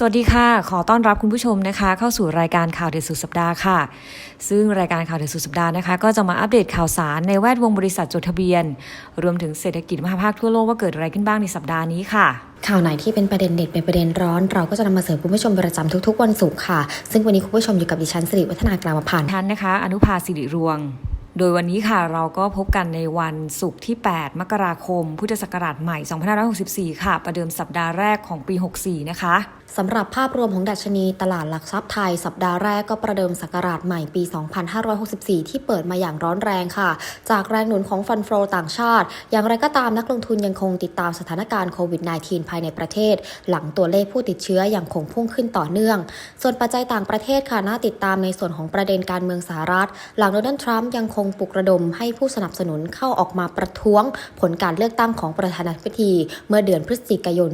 สวัสดีค่ะ ขอต้อนรับคุณผู้ชมนะคะ เข้าสู่รายการข่าวเด็ดสุดสัปดาห์ค่ะ ซึ่งรายการข่าวเด็ดสุดสัปดาห์นะคะ ก็จะมาอัปเดตข่าวสารในแวดวงบริษัทจดทะเบียน รวมถึงเศรษฐกิจมหาภาคทั่วโลกว่าเกิดอะไรขึ้นบ้างในสัปดาห์นี้ค่ะข่าวไหนที่เป็นประเด็นเด็ดเป็นประเด็นร้อน เราก็จะนำมาเสริมคุณผู้ชมประจำทุกๆ วันศุกร์ค่ะ ซึ่งวันนี้คุณผู้ชมอยู่กับดิฉันสิริวัฒนากลาวพันธ์ท่านนะคะ อนุภาสิริรวงโดยวันนี้ค่ะเราก็พบกันในวันศุกร์ที่ 8 มกราคม พุทธศักราชใหม่ 2564 ค่ะ ประเดิมสัปดาห์แรกของปี 64 นะคะ สำหรับภาพรวมของดัชนีตลาดหลักทรัพย์ไทย สัปดาห์แรกก็ประเดิมศักราชใหม่ปี 2564 ที่เปิดมาอย่างร้อนแรงค่ะ จากแรงหนุนของฟันโฟต่างชาติ อย่างไรก็ตามนักลงทุนยังคงติดตามสถานการณ์โควิด -19 ภายในประเทศ หลังตัวเลขผู้ติดเชื้อยังคงพุ่งขึ้นต่อเนื่อง ส่วนปัจจัยต่างประเทศค่ะน่าติดตามในส่วนของประเด็นการเมืองสหรัฐ หลังโดนัลด์ทรัมป์ยังคงปลุกระดมให้ผู้สนับสนุนเข้าออกมาประท้วง ผลการเลือกตั้งของประธานาธิบดีเมื่อเดือนพฤศจิกายน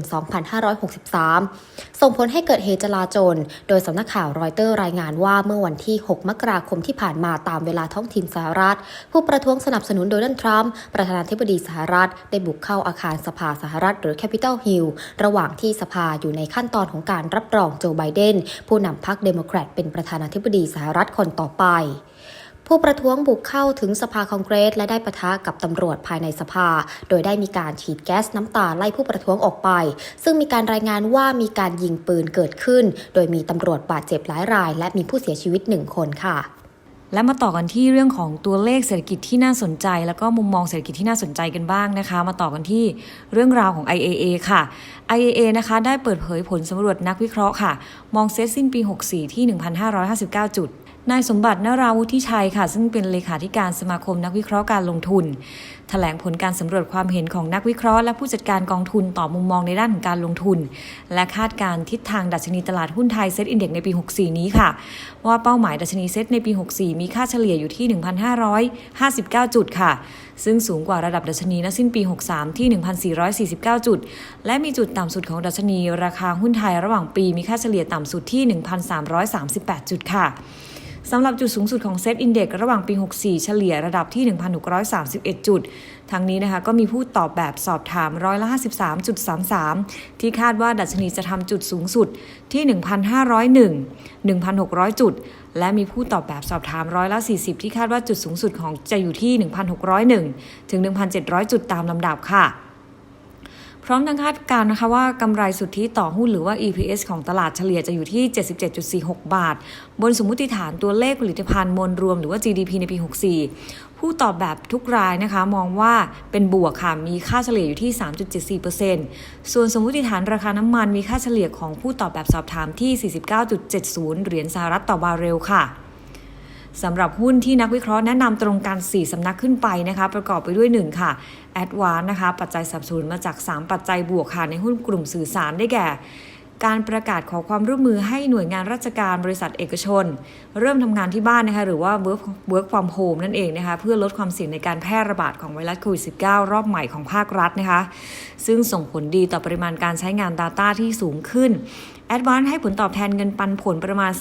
2563ส่งผลให้เกิดเหตุจลาจล โดยสำนักข่าวรอยเตอร์รายงานว่าเมื่อวันที่ 6 มกราคมที่ผ่านมาตามเวลาท้องถิ่นสหรัฐ ผู้ประท้วงสนับสนุนโดนัลด์ทรัมป์ประธานาธิบดีสหรัฐ ได้บุกเข้าอาคารสภาสหรัฐ หรือ Capitol Hill ระหว่างที่สภาอยู่ในขั้นตอนของการรับรองโจไบเดนผู้นำพรรคเดโมแครตเป็นประธานาธิบดีสหรัฐคนต่อไป ผู้ประท้วงบุกเข้าถึงสภาคองเกรส และได้ปะทะกับตำรวจภายในสภา โดยได้มีการฉีดแก๊สน้ำตาไล่ผู้ประท้วงออกไป ซึ่งมีการรายงานว่ามีการยิงปืนเกิดขึ้น โดยมีตำรวจบาดเจ็บหลายราย และมีผู้เสียชีวิตหนึ่งคนค่ะและมาต่อกันที่เรื่องของตัวเลขเศรษฐกิจที่น่าสนใจ แล้วก็มุมมองเศรษฐกิจที่น่าสนใจกันบ้างนะคะ มาต่อกันที่เรื่องราวของ IAA ค่ะ IAA นะคะได้เปิดเผยผลสำรวจนักวิเคราะห์ค่ะ มองเซตสิ้นปี 64 ที่ 1,559 จุด นายสมบัตินาราวุฒิชัยค่ะ ซึ่งเป็นเลขาธิการสมาคมนักวิเคราะห์การลงทุนแถลงผลการสำรวจความเห็นของนักวิเคราะห์และผู้จัดการกองทุนต่อมุมมองในด้านของการลงทุน และคาดการณ์ทิศทางดัชนีตลาดหุ้นไทยเซ็ตอินเด็กในปี 64 นี้ค่ะ ว่าเป้าหมายดัชนีเซ็ตในปี 64 มีค่าเฉลี่ยอยู่ที่ 1,559 จุดค่ะ ซึ่งสูงกว่าระดับดัชนีณสิ้นปี 63 ที่ 1,449 จุด และมีจุดต่ำสุดของดัชนี ราคาหุ้นไทยระหว่างปีมีค่าเฉลี่ยต่ำสุดที่ 1,338 จุดค่ะ สำหรับจุดสูงสุดของเซตอินเด็กระหว่างปี 64 เฉลี่ยระดับที่ 1,631 จุด ทั้งนี้นะคะก็มีผู้ตอบแบบสอบถามร้อยละ 53.33 ที่คาดว่าดัชนีจะทำจุดสูงสุดที่ 1,501 1,600 จุด และมีผู้ตอบแบบสอบถามร้อยละ 40 ที่คาดว่าจุดสูงสุดของจะอยู่ที่ 1,601 ถึง 1,700 จุดตามลำดับค่ะ พร้อมทั้งคาดการณ์นะคะว่ากำไรสุทธิต่อหุ้นหรือว่า EPS ของตลาดเฉลี่ยจะอยู่ที่ 77.46 บาท บนสมมติฐานตัวเลขผลิตภัณฑ์มวลรวมหรือว่า GDP ในปี 64 ผู้ตอบแบบทุกรายนะคะ มองว่าเป็นบวกค่ะ มีค่าเฉลี่ยอยู่ที่ 3.74%ส่วนสมมติฐานราคาน้ำมันมีค่าเฉลี่ยของผู้ตอบแบบสอบถามที่ 49.70 เหรียญสหรัฐต่อบาร์เรลค่ะ สำหรับหุ้นที่นักวิเคราะห์แนะนำตรงกัน 4สำนักขึ้นไปนะคะ ประกอบไปด้วย 1 ค่ะ a d v a n c e นะคะ ปัจจัยสนับสนุนมาจาก 3 ปัจจัยบวกค่ะ ในหุ้นกลุ่มสื่อสารได้แก่ การประกาศขอความร่วมมือให้หน่วยงานราชการบริษัทเอกชน เริ่มทำงานที่บ้านนะคะ หรือว่า work work from home นั่นเองนะคะ เพื่อลดความเสี่ยงในการแพร่ระบาดของไวรัสโควิด -19 รอบใหม่ของภาครัฐนะคะ ซึ่งส่งผลดีต่อปริมาณการใช้งาน Data ที่สูงขึ้น a d v a n c e ให้ผลตอบแทนเงินปันผลประมาณ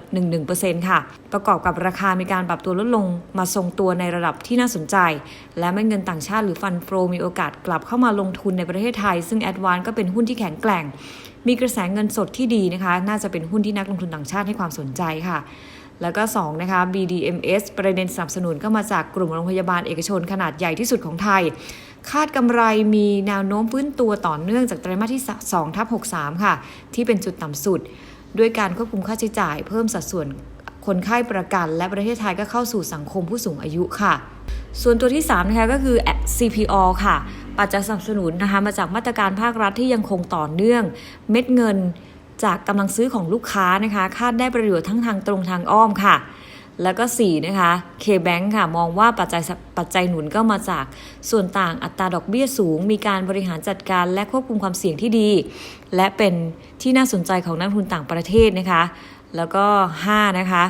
4.11%ค่ะ ประกอบกับราคามีการปรับตัวลดลงมาทรงตัวในระดับที่น่าสนใจ และไม่เงินต่างชาติหรือฟันโฟมีโอกาสกลับเข้ามาลงทุนในประเทศไทย ซึ่ง a d v a n c e ก็เป็นหุ้นที่แข็งแกร่ง มีกระแสเงินสดที่ดีนะคะ น่าจะเป็นหุ้นที่นักลงทุนต่างชาติให้ความสนใจค่ะแล้วก็ 2 นะคะ BDMs ประเด็นสนับสนุนก็มาจากกลุ่มโรงพยาบาลเอกชนขนาดใหญ่ที่สุดของไทย คาดกำไรมีแนวโน้มฟื้นตัวต่อเนื่องจากไตรมาสที่ 2 ทับ 63 ค่ะ ที่เป็นจุดต่ำสุด ด้วยการควบคุมค่าใช้จ่ายเพิ่มสัดส่วนคนไข้ประกัน และประเทศไทยก็เข้าสู่สังคมผู้สูงอายุค่ะ ส่วนตัวที่ 3 นะคะก็คือ CPO ค่ะ ปัจจัยสนับสนุนนะคะมาจากมาตรการภาครัฐที่ยังคงต่อเนื่อง เม็ดเงินจากกำลังซื้อของลูกค้านะคะ คาดได้ประโยชน์ทั้งทางตรงทางอ้อมค่ะ แล้วก็ 4 นะคะ K-Bank ค่ะ มองว่าปัจจัยปัจจัยหนุนก็มาจากส่วนต่างอัตราดอกเบี้ยสูง มีการบริหารจัดการและควบคุมความเสี่ยงที่ดี และเป็นที่น่าสนใจของนักทุนต่างประเทศนะคะ แล้วก็ 5 นะคะ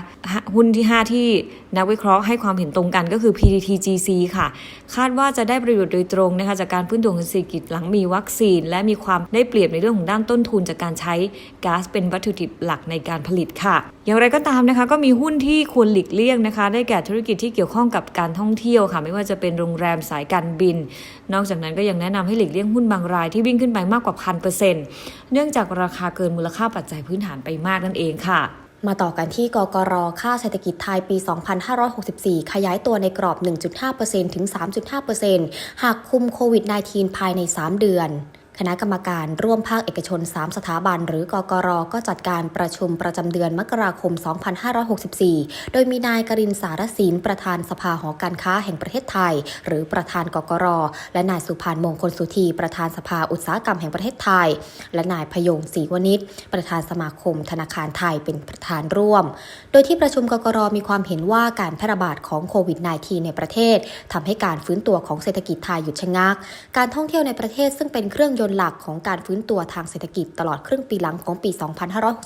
หุ้นที่ 5 ที่นักวิเคราะห์ให้ความเห็นตรงกันก็คือ PTTGC ค่ะ คาดว่าจะได้ประโยชน์โดยตรงนะคะจากการพื้นตัวของเศรษฐกิจหลังมีวัคซีน และมีความได้เปรียบในเรื่องของด้านต้นทุนจากการใช้ก๊าซเป็นวัตถุดิบหลักในการผลิตค่ะ อย่างไรก็ตามนะคะก็มีหุ้นที่ควรหลีกเลี่ยงนะคะ ได้แก่ธุรกิจที่เกี่ยวข้องกับการท่องเที่ยวค่ะ ไม่ว่าจะเป็นโรงแรมสายการบิน นอกจากนั้นก็ยังแนะนำให้หลีกเลี่ยงหุ้นบางรายที่วิ่งขึ้นไปมากกว่าพันเปอร์เซ็นต์เนื่องจากราคาเกินมูลค่าปัจจัยพื้นฐานไปมากนั่นเองค่ะมาต่อกันที่กกรค่าเศรษฐกิจไทยปี 2564 ขยายตัวในกรอบ 1.5%ถึง 3.5%หากคุมโควิด -19 ภายใน 3 เดือน คณะกรรมการร่วมภาคเอกชน 3 สถาบัน หรือกกรก็จัดการประชุมประจำเดือนมกราคม 2564 โดยมีนายกรินสารศิลป์ประธานสภาหอการค้าแห่งประเทศไทย หรือประธานกกร และนายสุพานมงคลสุธีประธานสภาอุตสาหกรรมแห่งประเทศไทย และนายพยงศรีวณิชประธานสมาคมธนาคารไทยเป็นประธานร่วม โดยที่ประชุมกกรมีความเห็นว่าการแพร่ระบาดของโควิด -19 ในประเทศทำให้การฟื้นตัวของเศรษฐกิจไทยหยุดชะงัก การท่องเที่ยวในประเทศซึ่งเป็นเครื่องยนต์หลักของการฟื้นตัวทางเศรษฐกิจตลอดครึ่งปีหลังของปี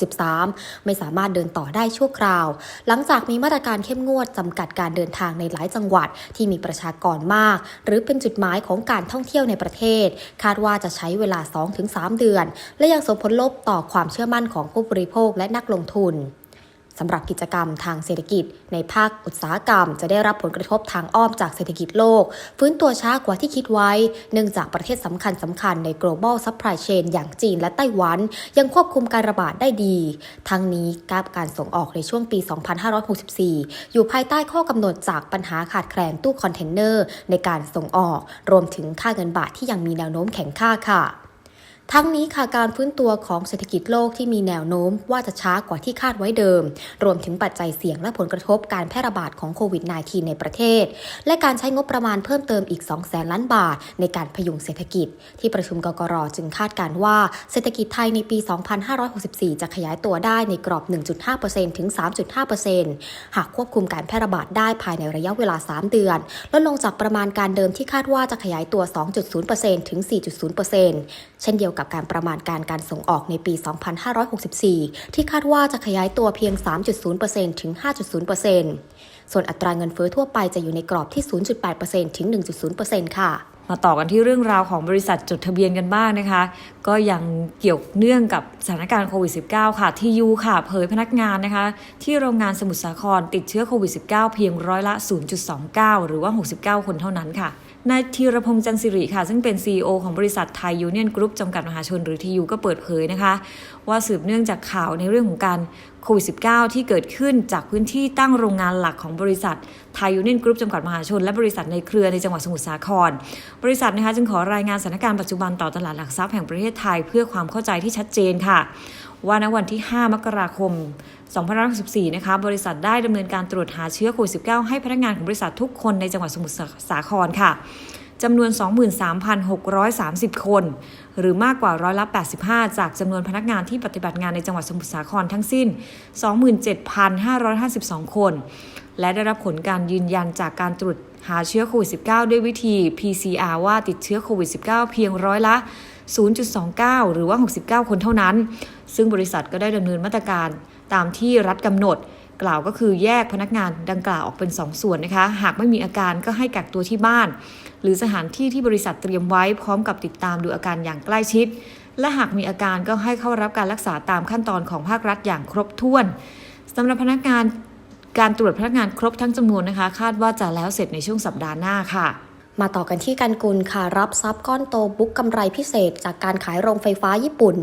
2563 ไม่สามารถเดินต่อได้ชั่วคราว หลังจากมีมาตรการเข้มงวดจำกัดการเดินทางในหลายจังหวัดที่มีประชากรมาก หรือเป็นจุดหมายของการท่องเที่ยวในประเทศ คาดว่าจะใช้เวลา 2-3 เดือน และยังส่งผลลบต่อความเชื่อมั่นของผู้บริโภคและนักลงทุน สำหรับกิจกรรมทางเศรษฐกิจ ในภาคอุตสาหกรรม จะได้รับผลกระทบทางอ้อมจากเศรษฐกิจโลก ฟื้นตัวช้ากว่าที่คิดไว้ เนื่องจากประเทศสำคัญสำคัญใน global supply chain อย่างจีนและไต้หวัน ยังควบคุมการระบาดได้ดี ทั้งนี้กราฟการส่งออกในช่วงปี 2564 อยู่ภายใต้ข้อกำหนดจากปัญหาขาดแคลนตู้คอนเทนเนอร์ในการส่งออก รวมถึงค่าเงินบาทที่ยังมีแนวโน้มแข็งค่าค่ะ ทั้งนี้ค่ะการฟื้นตัวของเศรษฐกิจโลกที่มีแนวโน้มว่าจะช้ากว่าที่คาดไว้เดิม รวมถึงปัจจัยเสี่ยงและผลกระทบการแพร่ระบาดของโควิด -19 ในประเทศ และการใช้งบประมาณเพิ่มเติมอีก2แสนล้านบาท ในการพยุงเศรษฐกิจ ที่ประชุมกกรจึงคาดการว่าเศรษฐกิจไทยในปี 2564 จะขยายตัวได้ในกรอบ 1.5%ถึง 3.5%หากควบคุมการแพร่ระบาดได้ภายในระยะเวลา 3 เดือน ลดลงจากประมาณการเดิมที่คาดว่าจะขยายตัว 2.0%ถึง 4.0%เช่นเดียวกันกับการประมาณการการส่งออกในปี 2564 ที่คาดว่าจะขยายตัวเพียง 3.0%ถึง 5.0%ส่วนอัตราเงินเฟ้อทั่วไปจะอยู่ในกรอบที่ 0.8%ถึง 1.0%ค่ะมาต่อกันที่เรื่องราวของบริษัทจดทะเบียนกันบ้างนะคะ ก็ยังเกี่ยวเนื่องกับสถานการณ์โควิด -19 ค่ะ ที่ยูค่ะ เผยพนักงานนะคะ ที่โรงงานสมุทรสาครติดเชื้อโควิด -19 เพียงร้อยละ 0.29 หรือว่า 69 คนเท่านั้นค่ะ นายธีรพงษ์จันสิริค่ะ ซึ่งเป็น CEO ของบริษัทไทยยูเนียนกรุ๊ปจำกัดมหาชนหรือทียูก็เปิดเผยนะคะ ว่าสืบเนื่องจากข่าวในเรื่องของการ โควิด -19 ที่เกิดขึ้นจากพื้นที่ตั้งโรงงานหลักของบริษัทไทยยูเนียนกรุ๊ปจำกัดมหาชน และบริษัทในเครือในจังหวัดสมุทรสาคร บริษัทนะคะจึงขอรายงานสถานการณ์ปัจจุบันต่อตลาดหลักทรัพย์แห่งประเทศไทยเพื่อความเข้าใจที่ชัดเจนค่ะ ว่าณวันที่ 5 มกราคม2564 นะคะ บริษัทได้ดำเนินการตรวจหาเชื้อโควิด -19 ให้พนักงานของบริษัททุกคนในจังหวัดสมุทรสาครค่ะจำนวน 23,630 คน หรือมากกว่าร้อยละ 85 จากจำนวนพนักงานที่ปฏิบัติงานในจังหวัดสมุทรสาครทั้งสิ้น 27,552 คน และได้รับผลการยืนยันจากการตรวจหาเชื้อโควิด -19 ด้วยวิธี PCR ว่าติดเชื้อโควิด -19 เพียงร้อยละ 0.29 หรือว่า 69 คนเท่านั้น ซึ่งบริษัทก็ได้ดำเนินมาตรการตามที่รัฐกำหนด กล่าวก็คือแยกพนักงานดังกล่าวออกเป็น 2ส่วนนะคะ หากไม่มีอาการก็ให้กักตัวที่บ้าน หรือสถานที่ที่บริษัทเตรียมไว้พร้อมกับติดตามดูอาการอย่างใกล้ชิด และหากมีอาการก็ให้เข้ารับการรักษาตามขั้นตอนของภาครัฐอย่างครบถ้วนสำหรับพนักงานการตรวจพนักงานครบทั้งจำนวนนะคะ คาดว่าจะแล้วเสร็จในช่วงสัปดาห์หน้าค่ะมาต่อกันที่การกุลค่ะ รับทรัพย์ก้อนโตบุ๊กกำไรพิเศษ จากการขายโรงไฟฟ้าญี่ปุ่น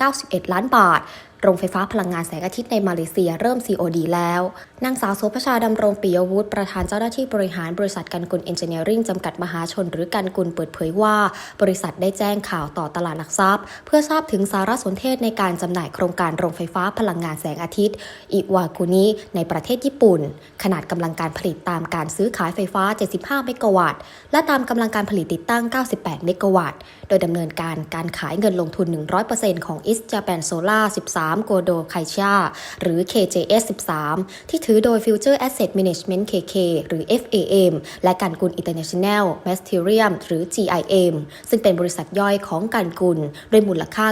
1,091 ล้านบาท โรงไฟฟ้าพลังงานแสงอาทิตย์ในมาเลเซียเริ่ม COD แล้ว นางสาวโสภชาดำรงปิยวุฒิประธานเจ้าหน้าที่บริหารบริษัทกันกุลเอนจิเนียริงจำกัดมหาชนหรือกันกุลเปิดเผยว่า บริษัทได้แจ้งข่าวต่อตลาดหลักทรัพย์ เพื่อทราบถึงสารสนเทศในการจำหน่ายโครงการโรงไฟฟ้าพลังงานแสงอาทิตย์อิวากุนิในประเทศญี่ปุ่น ขนาดกำลังการผลิตตามการซื้อขายไฟฟ้า 75 เมกะวัตต์ และตามกำลังการผลิตติดตั้ง 98 เมกะวัตต์โดยดำเนินการการขายเงินลงทุน 100%ของ East Japan Solar 13โกโดไคชาหรือ KJS 13 ที่ถือโดย Future Asset Management KK หรือ FAM และการกุล International Mysterium หรือ GIM ซึ่งเป็นบริษัทย่อยของการกุลด้วยมูลค่า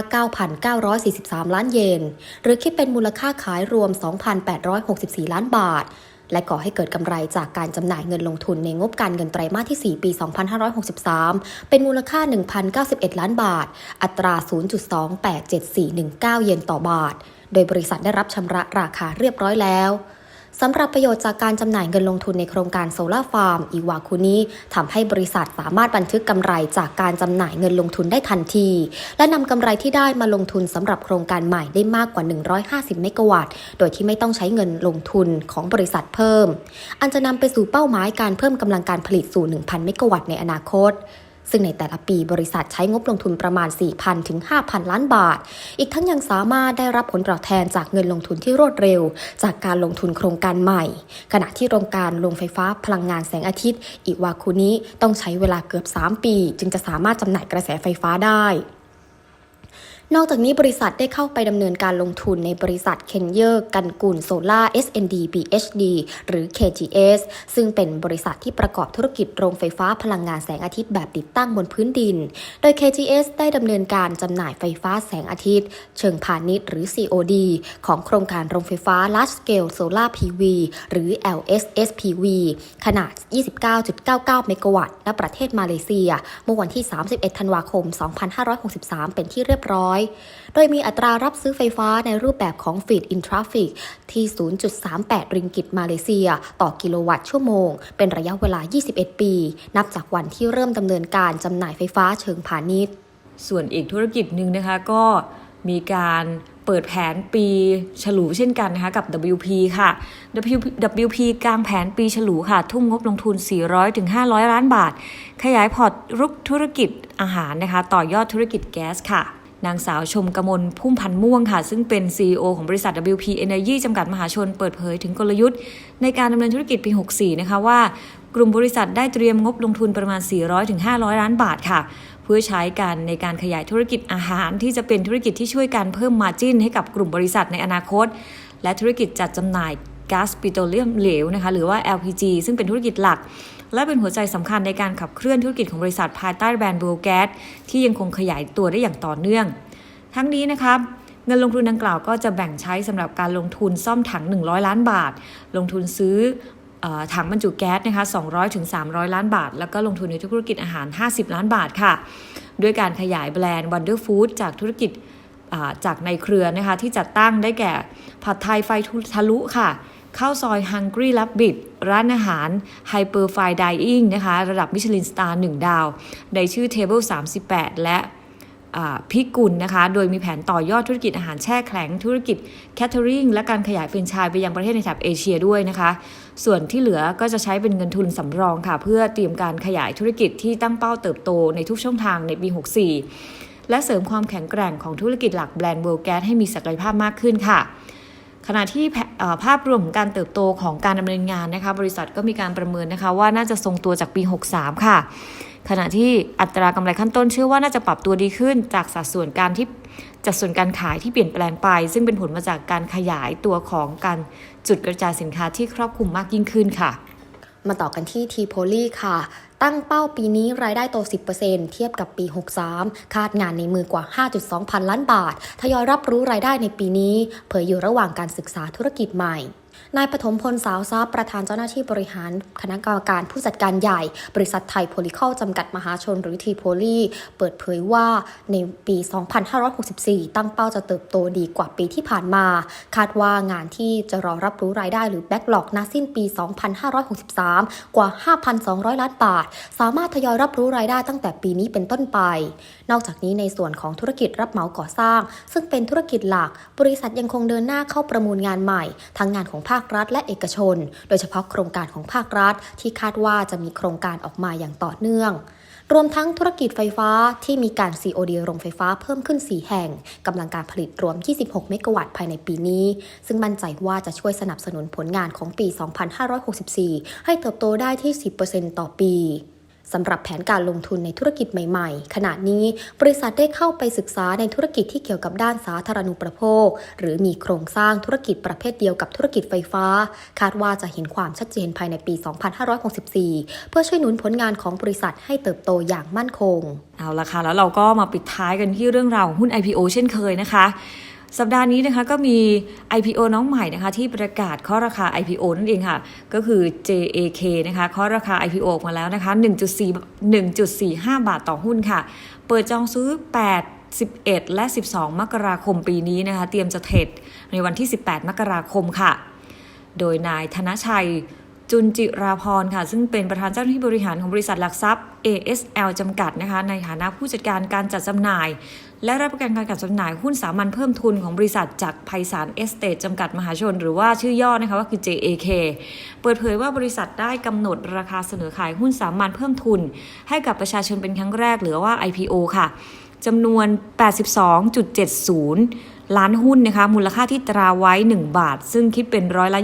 9,943 ล้านเยน หรือคิดเป็นมูลค่าขายรวม 2,864 ล้านบาท และก่อให้เกิดกำไรจากการจำหน่ายเงินลงทุนในงบการเงินไตรมาสที่ 4 ปี 2563 เป็นมูลค่า 1,091 ล้านบาท อัตรา 0.287419 เยนต่อบาท โดยบริษัทได้รับชำระราคาเรียบร้อยแล้ว สำหรับประโยชน์จากการจำหน่ายเงินลงทุนในโครงการโซลาฟาร์มอีวาคุนี้ทำให้บริษัทสามารถบันทึกกำไรจากการจำหน่ายเงินลงทุนได้ทันที และนำกำไรที่ได้มาลงทุนสำหรับโครงการใหม่ได้มากกว่า 150 เมกะวัตต์ โดยที่ไม่ต้องใช้เงินลงทุนของบริษัทเพิ่ม อันจะนำไปสู่เป้าหมายการเพิ่มกำลังการผลิตสู่ 1,000 เมกะวัตต์ในอนาคต ซึ่งในแต่ละปีบริษัทใช้งบลงทุนประมาณ 4,000 ถึง 5,000 ล้านบาท อีกทั้งยังสามารถได้รับผลตอบแทนจากเงินลงทุนที่รวดเร็ว จากการลงทุนโครงการใหม่ ขณะที่โรงการโรงไฟฟ้าพลังงานแสงอาทิตย์อีวาคุนี้ต้องใช้เวลาเกือบ 3 ปี จึงจะสามารถจำหน่ายกระแสไฟฟ้าได้ นอกจากนี้บริษัทได้เข้าไปดำเนินการลงทุนในบริษัทเคนเยอร์กันกุลโซล่า SND BHD หรือ KGS ซึ่งเป็นบริษัทที่ประกอบธุรกิจโรงไฟฟ้าพลังงานแสงอาทิตย์แบบติดตั้งบนพื้นดิน โดย KGS ได้ดำเนินการจำหน่ายไฟฟ้าแสงอาทิตย์ เชิงพาณิชย์หรือ COD ของโครงการโรงไฟฟ้า Large Scale Solar PV หรือ LSSPV ขนาด 29.99 เมกะวัตต์ณประเทศมาเลเซีย เมื่อวันที่ 31 ธันวาคม 2563 เป็นที่เรียบร้อยโดยมีอัตรารับซื้อไฟฟ้าในรูปแบบของ Feed in Traffic ที่ 0.38 ริงกิตมาเลเซีย ต่อกิโลวัตต์ชั่วโมง เป็นระยะเวลา 21 ปี นับจากวันที่เริ่มดำเนินการจำหน่ายไฟฟ้าเชิงพาณิชย์ ส่วนอีกธุรกิจหนึ่งนะคะก็มีการเปิดแผนปีฉลูเช่นกันนะคะกับ WP ค่ะ WP กลางแผนปีฉลูค่ะ ทุ่มงบลงทุน 400ถึง500 ล้านบาท ขยายพอร์ตรุกธุรกิจอาหารนะคะ ต่อยอดธุรกิจแก๊สค่ะ นางสาวชมกมลพุ่มพันธ์ม่วงค่ะ ซึ่งเป็น CEO ของบริษัท WP Energy จำกัดมหาชนเปิดเผยถึงกลยุทธ์ ในการดำเนินธุรกิจปี 64 นะคะว่ากลุ่มบริษัทได้เตรียมงบลงทุนประมาณ 400-500 ล้านบาทค่ะ เพื่อใช้กันในการขยายธุรกิจอาหารที่จะเป็นธุรกิจที่ช่วยการเพิ่มมาจิ้นให้กับกลุ่มบริษัทในอนาคต และธุรกิจจัดจำหน่ายก๊าซปิโตรเลียมเหลวนะคะหรือว่า LPG ซึ่งเป็นธุรกิจหลัก และเป็นหัวใจสำคัญในการขับเคลื่อนธุรกิจของบริษัทภายใต้แบรนด์ World Gas ที่ยังคงขยายตัวได้อย่างต่อเนื่อง ทั้งนี้นะคะเงินลงทุนดังกล่าวก็จะแบ่งใช้สำหรับการลงทุนซ่อมถัง 100 ล้านบาท ลงทุนซื้อถังบรรจุแก๊สนะคะ 200ถึง300 ล้านบาท แล้วก็ลงทุนในธุรกิจอาหาร 50 ล้านบาทค่ะ ด้วยการขยายแบรนด์ Wonder Food จากธุรกิจจากในเครือนะคะที่จัดตั้งได้แก่ผัดไทยไฟทะลุค่ะ ข้าวซอย Hungry Rabbit ร้านอาหาร Hyper Fine Dining นะคะ ระดับมิชลินสตาร์1ดาว ในชื่อ Table 38 และพิกุลนะคะ โดยมีแผนต่อยอดธุรกิจอาหารแช่แข็ง ธุรกิจแคทเทอริงและการขยายแฟรนไชส์ไปยังประเทศในแถบเอเชียด้วยนะคะ ส่วนที่เหลือก็จะใช้เป็นเงินทุนสำรองค่ะ เพื่อเตรียมการขยายธุรกิจที่ตั้งเป้าเติบโตในทุกช่องทางในปี 64 และเสริมความแข็งแกร่งของธุรกิจหลักแบรนด์เวลแก๊สให้มีศักยภาพมากขึ้นค่ะ ขณะที่ภาพรวมของการเติบโตของการดำเนินงานนะคะ บริษัทก็มีการประเมินนะคะ ว่าน่าจะทรงตัวจากปี 63 ค่ะ ขณะที่อัตรากำไรขั้นต้นเชื่อว่าน่าจะปรับตัวดีขึ้น จากสัดส่วนการที่จัดส่วนการขายที่เปลี่ยนแปลงไป ซึ่งเป็นผลมาจากการขยายตัวของการจุดกระจายสินค้าที่ครอบคลุมมากยิ่งขึ้นค่ะ มาต่อกันที่ทีโพลีค่ะ ตั้งเป้าปีนี้รายได้โต 10%เทียบกับปี 63 คาดงานในมือกว่า 5.2 พันล้านบาท ทยอยรับรู้รายได้ในปีนี้ เผยอยู่ระหว่างการศึกษาธุรกิจใหม่ นายปฐมพลสาวทรัพย์ประธานเจ้าหน้าที่บริหาร คณะกรรมการผู้จัดการใหญ่ บริษัทไทยโพลิคอลจำกัดมหาชนหรือทีโพลีเปิดเผยว่าในปี 2564 ตั้งเป้าจะเติบโตดีกว่าปีที่ผ่านมา คาดว่างานที่จะรอรับรู้รายได้หรือแบ็กหลอกนาสิ้นปี 2563 กว่า 5,200 ล้านบาท สามารถทยอยรับรู้รายได้ตั้งแต่ปีนี้เป็นต้นไป นอกจากนี้ในส่วนของธุรกิจรับเหมาก่อสร้าง ซึ่งเป็นธุรกิจหลัก บริษัทยังคงเดินหน้าเข้าประมูลงานใหม่ ทั้งงานของภาคครัฐและเอกชน โดยเฉพาะโครงการของภาครัฐ ที่คาดว่าจะมีโครงการออกมาอย่างต่อเนื่อง รวมทั้งธุรกิจไฟฟ้าที่มีการ COD โรงไฟฟ้าเพิ่มขึ้น 4 แห่งกำลังการผลิตรวม 26 เมกะวัตต์ภายในปีนี้ ซึ่งมั่นใจว่าจะช่วยสนับสนุนผลงานของปี 2564 ให้เติบโตได้ที่ 10%ต่อปี สำหรับแผนการลงทุนในธุรกิจใหม่ๆ ขณะนี้บริษัทได้เข้าไปศึกษาในธุรกิจที่เกี่ยวกับด้านสาธารณูปโภค หรือมีโครงสร้างธุรกิจประเภทเดียวกับธุรกิจไฟฟ้า คาดว่าจะเห็นความชัดเจนภายในปี 2564 เพื่อช่วยหนุนผลงานของบริษัทให้เติบโตอย่างมั่นคง เอาละค่ะแล้วเราก็มาปิดท้ายกันที่เรื่องราวหุ้น IPO เช่นเคยนะคะ สัปดาห์นี้นะคะก็มี IPO น้องใหม่นะคะที่ประกาศข้อราคา IPO นั่นเองค่ะ ก็คือ JAK นะคะข้อราคา IPO ออกมาแล้วนะคะ1.4 1.45 บาทต่อหุ้นค่ะ เปิดจองซื้อ 8 11 และ 12 มกราคมปีนี้นะคะเตรียมจะเทรดในวันที่ 18 มกราคมค่ะ โดยนายธนชัยจุนจิราพรค่ะ ซึ่งเป็นประธานเจ้าหน้าที่บริหารของบริษัทหลักทรัพย์ ASL จำกัดนะคะ ในฐานะผู้จัดการการจัดจำหน่าย และรับประกันการจัดจำหน่ายหุ้นสามัญเพิ่มทุนของบริษัทจากไพศาลเอสเตทจำกัดมหาชน หรือว่าชื่อย่อนะคะว่าคือ JAK เปิดเผยว่าบริษัทได้กำหนดราคาเสนอขายหุ้นสามัญเพิ่มทุน ให้กับประชาชนเป็นครั้งแรกหรือว่า IPO ค่ะจำนวน 82.70 ล้านหุ้นนะคะ มูลค่าที่ตราไว้ 1 บาท ซึ่งคิดเป็นร้อยละ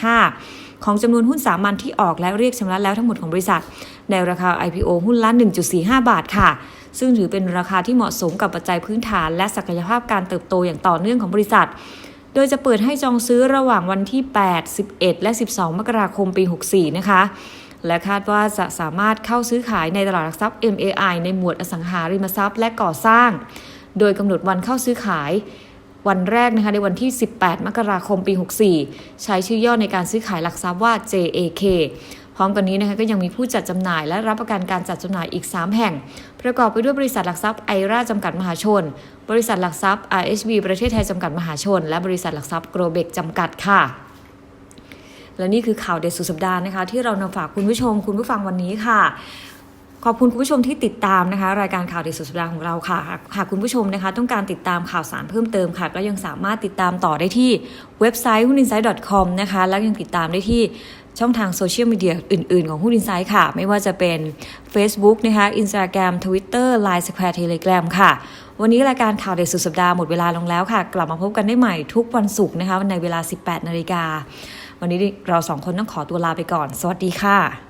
25.85 ของจำนวนหุ้นสามัญที่ออกและเรียกชำระแล้วทั้งหมดของบริษัท ในราคา IPO หุ้นละ 1.45 บาทค่ะ ซึ่งถือเป็นราคาที่เหมาะสมกับปัจจัยพื้นฐาน และศักยภาพการเติบโตอย่างต่อเนื่องของบริษัท โดยจะเปิดให้จองซื้อระหว่างวันที่ 8 11 และ 12 มกราคมปี 64 นะคะและคาดว่าจะสามารถเข้าซื้อขายในตลาดหลักทรัพย์ MAI ในหมวดอสังหาริมทรัพย์และก่อสร้าง โดยกำหนดวันเข้าซื้อขายวันแรกนะคะในวันที่ 18 มกราคมปี 64 ใช้ชื่อย่อในการซื้อขายหลักทรัพย์ว่า JAK พร้อมกันนี้นะคะก็ยังมีผู้จัดจำหน่ายและรับประกันการจัดจำหน่ายอีก 3 แห่ง ประกอบไปด้วยบริษัทหลักทรัพย์ไอราจำกัดมหาชน บริษัทหลักทรัพย์ RHB ประเทศไทยจำกัดมหาชน และบริษัทหลักทรัพย์โกลเบกจำกัดค่ะ และนี่คือข่าวเด็ดสุดสัปดาห์นะคะ ที่เรานำฝากคุณผู้ชมคุณผู้ฟังวันนี้ค่ะ ขอบคุณคุณผู้ชมที่ติดตามนะคะ รายการข่าวเด็ดสุดสัปดาห์ของเราค่ะ หากคุณผู้ชมนะคะ ต้องการติดตามข่าวสารเพิ่มเติมค่ะ ก็ยังสามารถติดตามต่อได้ที่เว็บไซต์หุ้น insight com นะคะ แล้วยังติดตามได้ที่ช่องทางโซเชียลมีเดียอื่น ๆ ของหุ้น insight ค่ะ ไม่ว่าจะเป็น Facebook นะคะ Instagram Twitter Line Square Telegram ค่ะ วันนี้รายการข่าวเด็ดสุดสัปดาห์หมดเวลาลงแล้วค่ะ กลับมาพบกันได้ใหม่ทุกวันศุกร์นะคะในเวลา 18 นาฬิกา วันนี้เราสองคนต้องขอตัวลาไปก่อน สวัสดีค่ะ